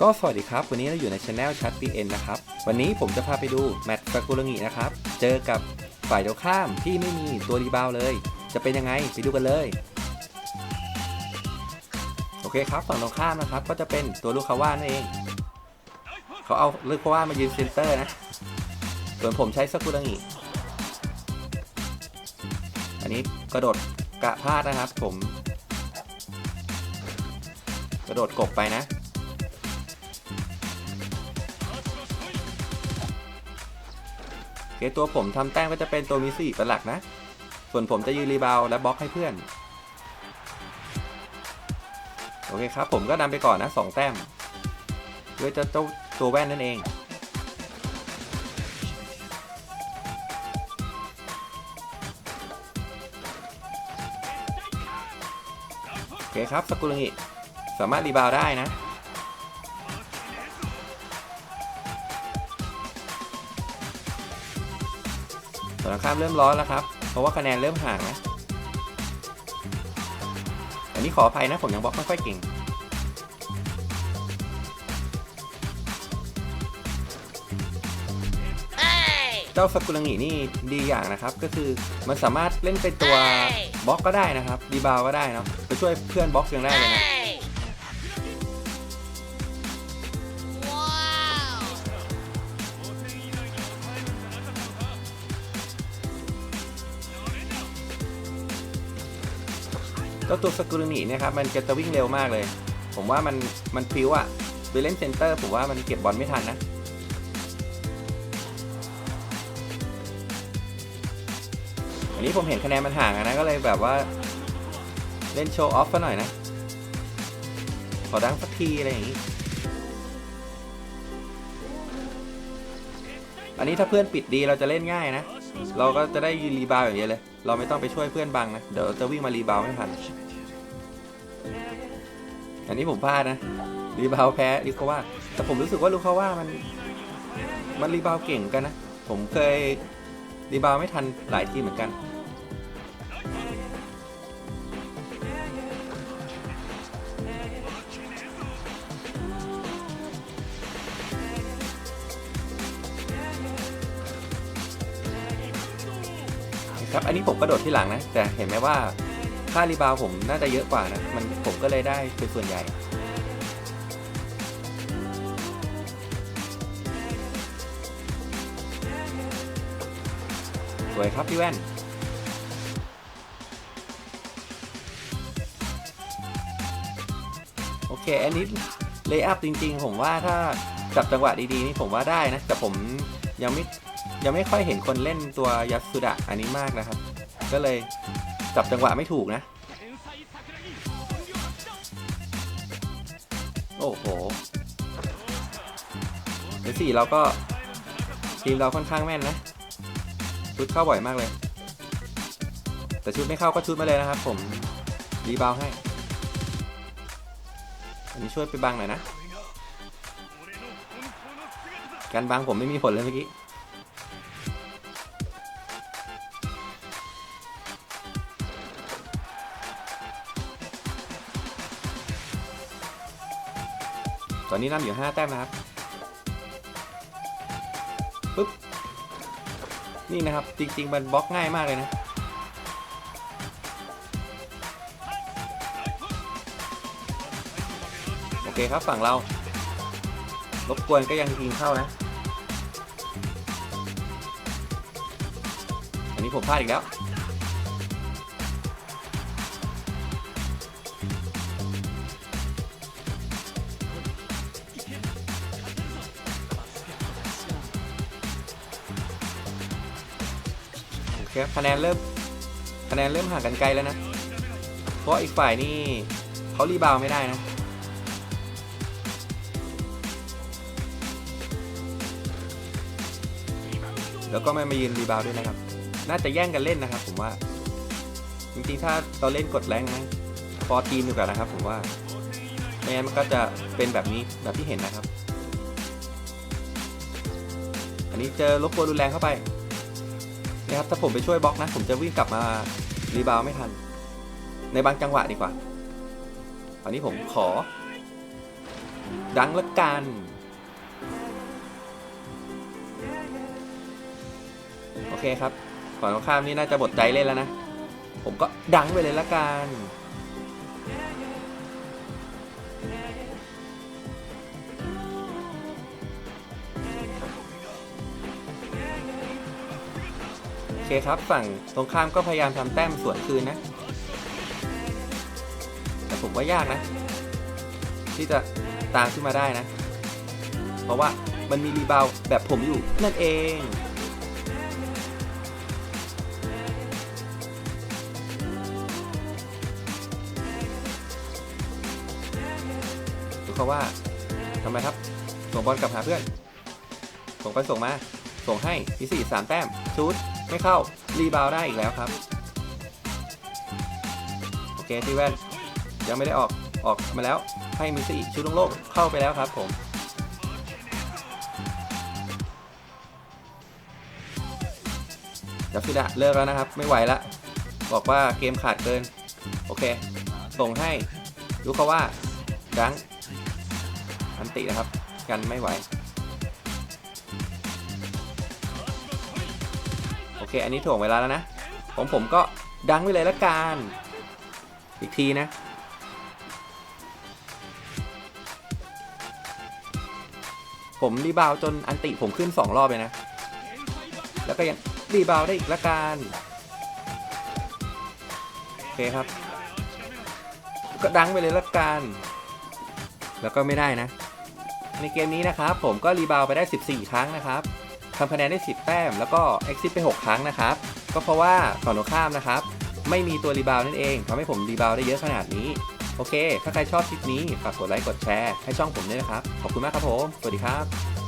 ก็สวัสดีครับ วันนี้เราอยู่ในช anel ชัด PN นะครับ วันนี้ผมจะพาไปดูแมตช์ซากุรงินะครับ เจอกับฝ่ายเดียวข้ามที่ไม่มีตัวรีบาวเลย จะเป็นยังไงไปดูกันเลย โอเคครับฝั่งตรงข้ามนะครับ ก็จะเป็นตัวลูกคาว่านั่นเอง เขาเอาลูกคาว่ามายืนเซนเตอร์นะ ส่วนผมใช้ซากุรงิอันนี้กระโดดกะพลาดนะครับ ผม กระโดดกบไปนะ โอเคตัวผมทำแต้มก็จะเป็นตัวมีสี่เป็นหลักนะ ส่วนผมจะยืนรีบาวและบล็อกให้เพื่อน โอเคครับ ผมก็นำไปก่อนนะสองแต้มด้วยเจ้าเจ้าตัวแว่นนั่นเองโอเคครับสกุลงิสามารถรีบาวได้นะ ส่วนข้ามเริ่มร้อนแล้วครับ เพราะว่าคะแนนเริ่มห่างนะอันนี้ขออภัยนะผมยังบล็อกไม่ค่อยเก่ง เจ้าสกุลังินี่ดีอย่างนะครับ ก็คือมันสามารถเล่นเป็นตัวบล็อกก็ได้นะครับ ดีบาวก็ได้เนาะไปช่วยเพื่อนบล็อกยังได้เลยนะ เจ้าตัวสกุลนีเนี่ยครับมันจะจะวิ่งเร็วมากเลย ผมว่ามันมันฟิวอะไปเล่นเซนเตอร์ผมว่ามันเก็บบอลไม่ทันนะอันนี้ผมเห็นคะแนนมันห่างนะก็เลยแบบว่า เล่นโชว์ออฟซะหน่อยนะ ขอดังสักทีอะไรอย่างนี้ อันนี้ถ้าเพื่อนปิดดีเราจะเล่นง่ายนะ เราก็จะได้ยืนรีบาวอย่างเดียวเลย เราไม่ต้องไปช่วยเพื่อนบังนะ เดี๋ยวจะวิ่งมารีบาวไม่ทัน อันนี้ผมพลาดนะ รีบาวแพ้ลิคาว่า แต่ผมรู้สึกว่าลูคาว่ามัน มันรีบาวเก่งกันนะ ผมเคยรีบาวไม่ทันหลายทีเหมือนกัน ครับอันนี้ผมกระโดดที่หลังนะ แต่เห็นไหมว่าค่ารีบาวผมน่าจะเยอะกว่านะมันผมก็เลยได้เป็นส่วนใหญ่สวยครับพี่แว่นโอเคอันนี้เลย์อัพจริงๆ ผมว่าถ้าจับจังหวะดีๆนี่ผมว่าได้นะ แต่ผมยังไม่ ยังไม่ค่อยเห็นคนเล่นตัวยัตสุดะอันนี้มากนะครับ ก็เลยจับจังหวะไม่ถูกนะ โอ้โหเดี๋ยวสี่เราก็ทีมเราค่อนข้างแม่นนะชุดเข้าบ่อยมากเลย แต่ชุดไม่เข้าก็ชุดมาเลยนะครับ ผมรีบาวให้ อันนี้ช่วยไปบังหน่อยนะ การบังผมไม่มีผลเลยเมื่อกี้ ตอนนี้นำอยู่ 5 แต้มนะครับปึ๊บนี่นะครับ จริง ๆ มันบล็อกง่ายมากเลยนะ โอเคครับฝั่งเรารบกวนก็ยังยิงเข้านะ อันนี้ผมพลาดอีกแล้ว คครับคะแนนเริ่มคะแนนเริ่มห่างกันไกลแล้วนะ เพราะอีกฝ่ายนี่เขารีบาวไม่ได้นะแล้วก็ไม่มายืนรีบาวด้วยนะครับ น่าจะแย่งกันเล่นนะครับ ผมว่า จริงๆ ถ้าเราเล่นกดแรงนะฟอร์ทีมดีกว่านะครับ ผมว่าไม่งั้นมันก็จะเป็นแบบนี้แบบที่เห็นนะครับ อันนี้เจอลบกวนรุนแรงเข้าไป นะครับถ้าผมไปช่วยบล็อกนะ ผมจะวิ่งกลับมารีบาวไม่ทัน ในบางจังหวะดีกว่าอันนี้ผมขอ ดังละกันโอเคครับฝั่งตรงข้ามนี่น่าจะบดใจเล่นแล้วนะ ผมก็ดังไปเลยละกัน เคครับฝั่งตรงข้ามก็พยายามทำแต้มสวนคืนนะ แต่ผมว่ายากนะ ที่จะตามขึ้นมาได้นะ เพราะว่ามันมีรีบาวแบบผมอยู่นั่นเองดูเขาว่าทำไมครับ ส่งบอลกลับหาเพื่อน ส่งไปส่งมา ส่งให้พีสี่สามแต้มชูด ไม่เข้า รีบาวได้อีกแล้วครับ โอเคที่แว่น ยังไม่ได้ออกออกมาแล้ว ให้มิสี่ชูดโล่งๆเข้าไปแล้วครับผม จับฟิดะเลิกแล้วนะครับ ไม่ไหวละ บอกว่าเกมขาดเกิน โอเค ส่งให้ยูเขาว่าดังอันตินะครับ กันไม่ไหว เคอันนี้ถ่วงเวลาแล้วนะของผมก็ดังไปเลยละกันอีกทีนะ ผมรีบาวจนอันติผมขึ้น 2 รอบเลยนะ แล้วก็ยังรีบาวได้อีกละกันโอเคครับ ก็ดังไปเลยละกันแล้วก็ไม่ได้นะ ในเกมนี้นะครับผมก็รีบาวไปได้ 14 ครั้งนะครับ ทำคะแนนได้ 10 แต้ม แล้วก็ exit ไป 6 ครั้งนะครับ ก็เพราะว่าฝั่งตรงข้ามนะครับ ไม่มีตัวรีบาวนั่นเองทำให้ผมรีบาวได้เยอะขนาดนี้ โอเค ถ้าใครชอบคลิปนี้ ฝากกดไลค์ กดแชร์ ให้ช่องผมด้วยนะครับ ขอบคุณมากครับผม สวัสดีครับ